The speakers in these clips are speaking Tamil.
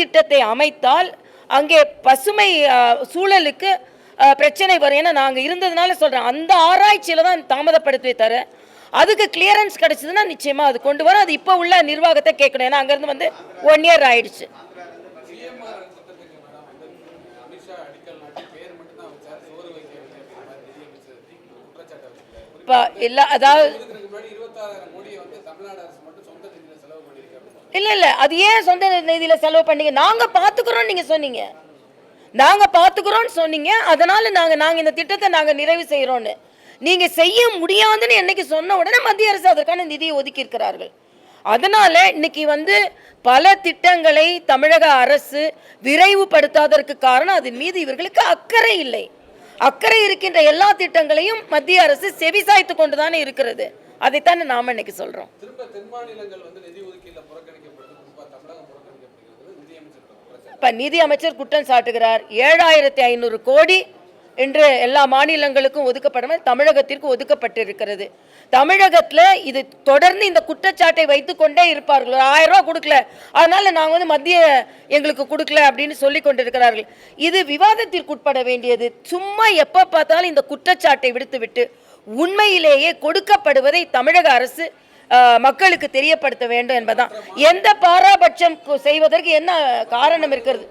திட்டத்தை அமைத்தால் அங்கே பசுமை சூழலுக்கு பிரச்சனை வரும். ஏன்னா நாங்கள் இருந்ததுனால சொல்கிறேன் அந்த ஆராய்ச்சியில் தான் தாமதப்படுத்தவே தர. அதுக்கு கிளியரன்ஸ் கிடைச்சதுன்னா நிச்சயமா அது கொண்டு வரும். அது இப்போ உள்ள நிர்வாகத்தை கேட்கணும். ஏன்னா அங்கேருந்து வந்து ஒன் இயர் ஆயிடுச்சு. இப்போ இல்லை அதாவது இல்லை இல்லை. அது ஏன் சொந்த நிதியில் செலவு பண்ணீங்க? நாங்கள் பார்த்துக்குறோம் நீங்கள் சொன்னீங்க. நாங்கள் பார்த்துக்குறோன்னு சொன்னீங்க. அதனால் நாங்கள் நாங்கள் இந்த திட்டத்தை நாங்கள் நிறைவு செய்கிறோன்னு நீங்கள் செய்ய முடியாதுன்னு என்னைக்கு சொன்ன உடனே மத்திய அரசு அதற்கான நிதியை ஒதுக்கி இருக்கிறார்கள். அதனால் இன்னைக்கு வந்து பல திட்டங்களை தமிழக அரசு விரைவுபடுத்தாததற்கு காரணம் அதன் மீது இவர்களுக்கு அக்கறை இல்லை. அக்கறை இருக்கின்ற எல்லா திட்டங்களையும் மத்திய அரசு செவிசாய்த்து கொண்டு தானே இருக்கிறது. அதைத்தானே நாம இன்னைக்கு குற்றச்சாட்டு இப்ப நிதி அமைச்சர் குற்றம் சாட்டுகிறார். ஏழாயிரத்தி ஐநூறு கோடி என்று எல்லா மாநிலங்களுக்கும் ஒதுக்கப்படாம தமிழகத்திற்கு ஒதுக்கப்பட்டிருக்கிறது. தமிழகத்துல இது தொடர்ந்து இந்த குற்றச்சாட்டை வைத்துக் கொண்டே இருப்பார்கள். ஆயிரம் ரூபாய் கொடுக்கல. அதனால நாங்க வந்து மத்திய எங்களுக்கு கொடுக்கல அப்படின்னு சொல்லி கொண்டிருக்கிறார்கள். இது விவாதத்திற்குட்பட வேண்டியது. சும்மா எப்ப பார்த்தாலும் இந்த குற்றச்சாட்டை விடுத்துவிட்டு உண்மையிலேயே கொடுக்கப்படுவதை தமிழக அரசு மக்களுக்கு தெரியப்படுத்த வேண்டும் என்பதுதான். எந்த பாராபட்சம் செய்வதற்கு என்ன காரணம் இருக்கிறது?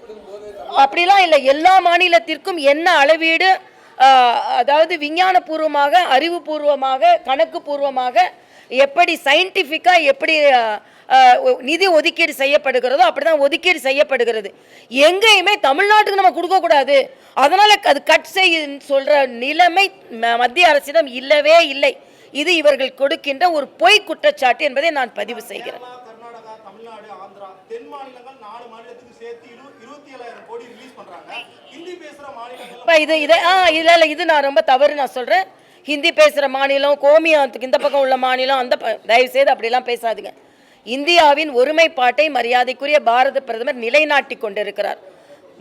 அப்படிலாம் இல்லை. எல்லா மாநிலத்திற்கும் என்ன அளவீடு அதாவது விஞ்ஞானபூர்வமாக அறிவுபூர்வமாக கணக்கு பூர்வமாக எப்படி சயின்டிஃபிக்காக எப்படி நிதி ஒதுக்கீடு செய்யப்படுகிறதோ அப்படிதான் ஒதுக்கீடு செய்யப்படுகிறது. எங்கேயுமே தமிழ்நாட்டுக்கு நம்ம கொடுக்கக்கூடாது அதனால அது கட் செய்யுன்னு சொல்ற நிலைமை மத்திய அரசிடம் இல்லவே இல்லை. இது இவர்கள் கொடுக்கின்ற ஒரு பொய் குற்றச்சாட்டு என்பதை நான் பதிவு செய்கிறேன். தென் இப்போ இது இதை ஆ இல்லை இது நான் ரொம்ப தவறு நான் சொல்கிறேன் ஹிந்தி பேசுகிற மாநிலம் கோமியத்துக்கு இந்த பக்கம் உள்ள மாநிலம் அந்த தயவு செய்து அப்படிலாம் பேசாதுங்க. இந்தியாவின் ஒருமைப்பாட்டை மரியாதைக்குரிய பாரத பிரதமர் நிலைநாட்டி கொண்டிருக்கிறார்.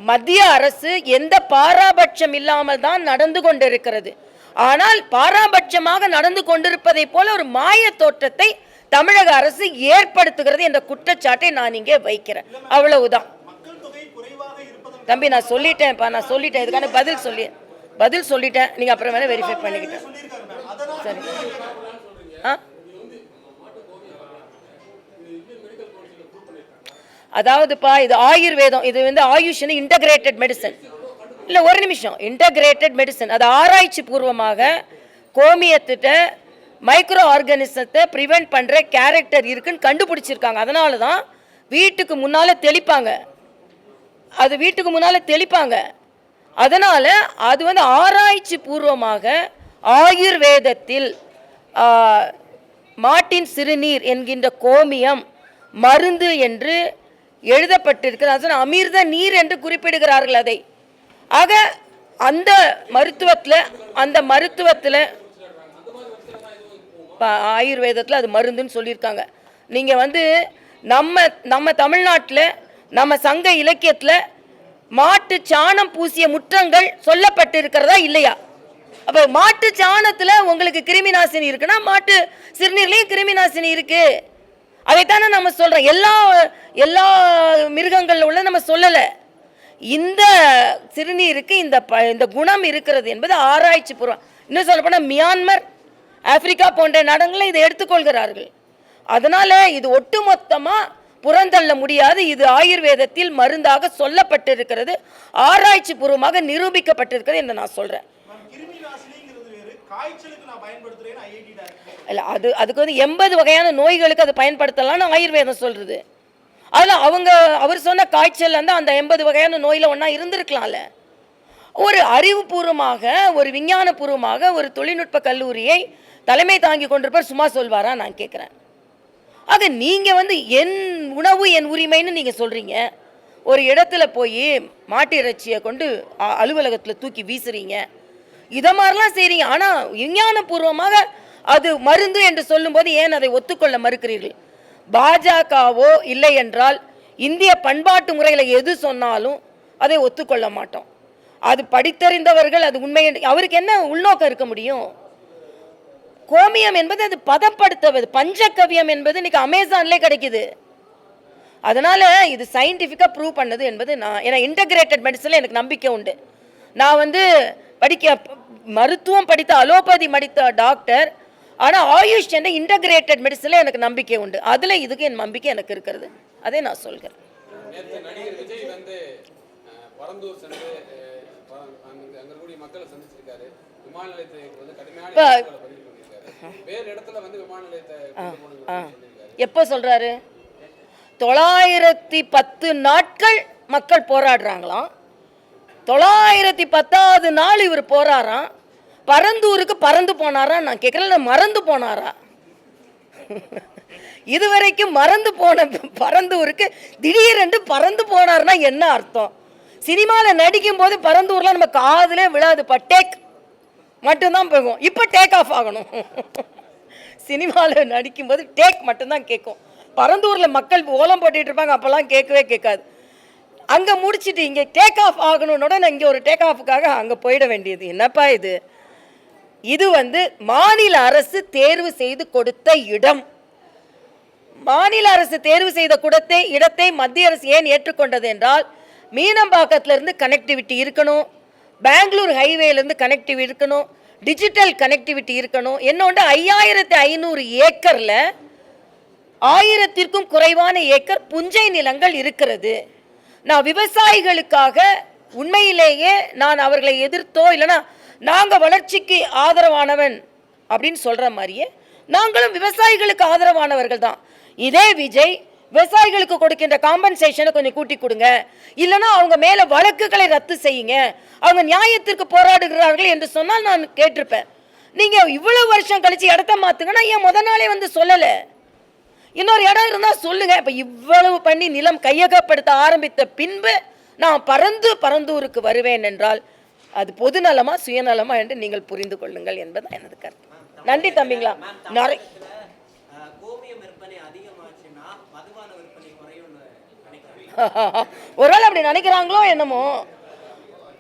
மத்திய அரசு எந்த பாராபட்சம் இல்லாமல் தான் நடந்து கொண்டிருக்கிறது. ஆனால் பாராபட்சமாக நடந்து கொண்டிருப்பதை போல ஒரு மாய தோற்றத்தை தமிழக அரசு ஏற்படுத்துகிறது என்ற குற்றச்சாட்டை நான் இங்கே வைக்கிறேன். அவ்வளவுதான். தம்பி நான் சொல்லிட்டேன்ப்பா நான் சொல்லிட்டேன். இதுக்கான பதில் சொல்லி பதில் சொல்லிட்டேன். நீங்கள் அப்புறம் வேணால் வெரிஃபை பண்ணிக்கிட்டேன். சரி. ஆ? அதாவதுப்பா இது ஆயுர்வேதம். இது வந்து ஆயுஷ்னு இன்டகிரேட்டட் மெடிசன் இல்லை ஒரு நிமிஷம். இன்டகிரேட்டட் மெடிசன் அது ஆராய்ச்சி பூர்வமாக கோமியத்திட்ட மைக்ரோ ஆர்கானிசத்தை ப்ரிவெண்ட் பண்ணுற கேரக்டர் இருக்குன்னு கண்டுபிடிச்சிருக்காங்க. அதனால தான் வீட்டுக்கு முன்னால் தெளிப்பாங்க. அது வீட்டுக்கு முன்னால் தெளிப்பாங்க. அதனால் அது வந்து ஆராய்ச்சி பூர்வமாக ஆயுர்வேதத்தில் மாட்டின் சிறுநீர் என்கின்ற கோமியம் மருந்து என்று எழுதப்பட்டிருக்கிறது. அது சொன்ன அமிர்த நீர் என்று குறிப்பிடுகிறார்கள் அதை. ஆக அந்த மருத்துவத்தில் அந்த மருத்துவத்தில் இப்போ ஆயுர்வேதத்தில் அது மருந்துன்னு சொல்லியிருக்காங்க. நீங்கள் வந்து நம்ம நம்ம தமிழ்நாட்டில் நம்ம சங்க இலக்கியத்தில் மாட்டு சாணம் பூசிய முற்றங்கள் சொல்லப்பட்டிருக்கிறதா இல்லையா? அப்போ மாட்டு சாணத்தில் உங்களுக்கு கிருமி நாசினி இருக்குன்னா மாட்டு சிறுநீர்லேயும் கிருமி நாசினி இருக்குது அதைத்தானே நம்ம சொல்கிறோம் எல்லா எல்லா மிருகங்களில் உள்ள நம்ம சொல்லலை. இந்த சிறுநீருக்கு இந்த ப இந்த குணம் இருக்கிறது என்பது ஆராய்ச்சி பூர்வம். இன்னும் சொல்லப்போனால் மியான்மர் ஆப்பிரிக்கா போன்ற நாடுகளில் இதை எடுத்துக்கொள்கிறார்கள். அதனால் இது ஒட்டுமொத்தமாக புறந்தள்ள முடியாது. இது ஆயுர்வேதத்தில் மருந்தாக சொல்லப்பட்டிருக்கிறது. ஆராய்ச்சி பூர்வமாக நிரூபிக்கப்பட்டிருக்கிறது என்று நான் சொல்கிறேன் இல்லை அது அதுக்கு வந்து எண்பது வகையான நோய்களுக்கு அது பயன்படுத்தலாம்னு ஆயுர்வேதம் சொல்கிறது அதில் அவங்க அவர் சொன்ன காய்ச்சல் வந்து அந்த எண்பது வகையான நோயில் ஒன்றா இருந்திருக்கலாம்ல. ஒரு அறிவுபூர்வமாக ஒரு விஞ்ஞானபூர்வமாக ஒரு தொழில்நுட்ப கல்லூரியை தலைமை தாங்கி கொண்டிருப்பார் சும்மா சொல்வாரா நான் கேட்குறேன் ஆக நீங்கள் வந்து என் உணவு என் உரிமைன்னு நீங்கள் சொல்கிறீங்க ஒரு இடத்துல போய் மாட்டு இறைச்சியை கொண்டு அலுவலகத்தில் தூக்கி வீசுறீங்க. இதை மாதிரிலாம் செய்கிறீங்க ஆனால் விஞ்ஞானபூர்வமாக அது மருந்து என்று சொல்லும்போது ஏன் அதை ஒத்துக்கொள்ள மறுக்கிறீர்கள்? பாஜகவோ இல்லை என்றால் இந்திய பண்பாட்டு முறையில் எது சொன்னாலும் அதை ஒத்துக்கொள்ள மாட்டோம். அது படித்தறிந்தவர்கள் அது உண்மை அவருக்கு என்ன உள்நோக்கம் இருக்க முடியும்? கோமியம் என்பது அது பதப்படுத்துவது பஞ்சகவியம் என்பது இன்னைக்கு அமேசான்லேயே கிடைக்குது. அதனால் இது சயின்டிஃபிக்காக ப்ரூவ் பண்ணது என்பது நான் ஏன்னா இன்டகிரேட்டட் மெடிசனில் எனக்கு நம்பிக்கை உண்டு. நான் வந்து படிக்க மருத்துவம் படித்த அலோபதி படித்த டாக்டர் ஆனால் ஆயுஷ் என்ற இன்டகிரேட்டட் மெடிசனில் எனக்கு நம்பிக்கை உண்டு. அதில் இதுக்கு என் நம்பிக்கை எனக்கு இருக்கிறது. அதை நான் சொல்கிறேன். எப்போ சொல்கிறாரு தொள்ளாயிரத்தி பத்து நாட்கள் மக்கள் போராடுறாங்களாம். தொள்ளாயிரத்தி பத்தாவது நாள் இவர் போறாராம். பரந்தூருக்கு பறந்து போனாரா நான் கேட்குறேன் மறந்து போனாரா? இதுவரைக்கும் மறந்து போன பரந்தூருக்கு திடீரென்று பறந்து போனார்னா என்ன அர்த்தம்? சினிமாவில் நடிக்கும் போது பரந்தூர்லாம் நம்ம காதலே விழாதுப்பா டேக் மட்டும்தான் போகும். இப்போ டேக் ஆஃப் ஆகணும். சினிமாவில் நடிக்கும்போது டேக் மட்டும்தான் கேட்கும் பரந்தூரில் மக்கள் ஓலம் போட்டுட்டு இருப்பாங்க அப்போல்லாம் கேட்கவே கேட்காது. அங்கே முடிச்சிட்டு இங்கே டேக் ஆஃப் ஆகணுன்னோட நான் இங்கே ஒரு டேக் ஆஃபுக்காக அங்கே போயிட வேண்டியது. என்னப்பா இது? இது வந்து மாநில அரசு தேர்வு செய்து கொடுத்த இடம். மாநில அரசு தேர்வு செய்த குடத்தை இடத்தை மத்திய அரசு ஏன் ஏற்றுக்கொண்டது என்றால் மீனம்பாக்கத்திலிருந்து கனெக்டிவிட்டி இருக்கணும் பெங்களூர் ஹைவேலேருந்து கனெக்டிவ் இருக்கணும் டிஜிட்டல் கனெக்டிவிட்டி இருக்கணும். என்னோட ஐயாயிரத்தி ஐநூறு ஏக்கரில் ஆயிரத்திற்கும் குறைவான ஏக்கர் புஞ்சை நிலங்கள் இருக்கிறது. நான் விவசாயிகளுக்காக உண்மையிலேயே நான் அவர்களை எதிர்த்தோ இல்லைன்னா நாங்கள் வளர்ச்சிக்கு ஆதரவானவன் அப்படின்னு சொல்கிற மாதிரியே நாங்களும் விவசாயிகளுக்கு ஆதரவானவர்கள் தான். இதே விஜய் விவசாயிகளுக்கு கொடுக்கின்ற காம்பன்சேஷனை கொஞ்சம் கூட்டி கொடுங்க. இல்லைன்னா அவங்க மேலே வழக்குகளை ரத்து செய்யுங்க. அவங்க நியாயத்திற்கு போராடுகிறார்கள் என்று சொன்னால் நான் கேட்டிருப்பேன். நீங்கள் இவ்வளோ வருஷம் கழித்து இடத்த மாற்றுங்கன்னா ஏன் முத நாளே வந்து சொல்லலை? இன்னொரு இடம் இருந்தால் சொல்லுங்க. இப்போ இவ்வளவு பண்ணி நிலம் கையகப்படுத்த ஆரம்பித்த பின்பு நான் பறந்து பரந்தூருக்கு வருவேன் என்றால் அது பொதுநலமா சுயநலமா என்று நீங்கள் புரிந்து கொள்ளுங்கள் என்பது எனது கருத்து. நன்றி தம்பிங்களா. நிறைய ஒருவேளை அப்படி நினைக்கிறாங்களோ என்னமோ.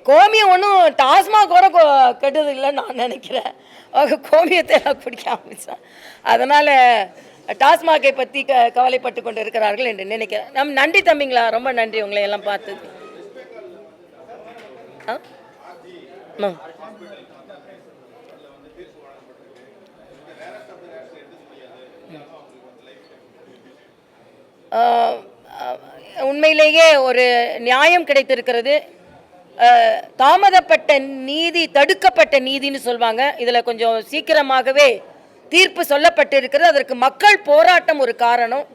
கோமியம் ஒன்றும் டாஸ்மாக் கூட கெட்டது இல்லைன்னு நான் நினைக்கிறேன். கோமியத்தை நான் குடிக்க ஆரம்பித்தேன் அதனால் டாஸ்மாகை பற்றி க கவலைப்பட்டு கொண்டு இருக்கிறார்கள் என்று நினைக்கிறேன். நம் நன்றி தம்பிங்களா? ரொம்ப நன்றி உங்களை எல்லாம் பார்த்தது ஆ? ஆஹ் உண்மையிலேயே ஒரு நியாயம் கிடைத்திருக்கிறது. ஆஹ் தாமதப்பட்ட நீதி தடுக்கப்பட்ட நீதின்னு சொல்லுவாங்க இதில் கொஞ்சம் சீக்கிரமாகவே தீர்ப்பு சொல்லப்பட்டு இருக்கிறது அதற்கு மக்கள் போராட்டம் ஒரு காரணம்.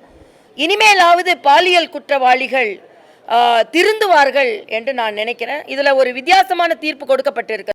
இனிமேலாவது பாலியல் குற்றவாளிகள் திருந்துவார்கள் என்று நான் நினைக்கிறேன். இதில் ஒரு வித்தியாசமான தீர்ப்பு கொடுக்கப்பட்டிருக்கிறது.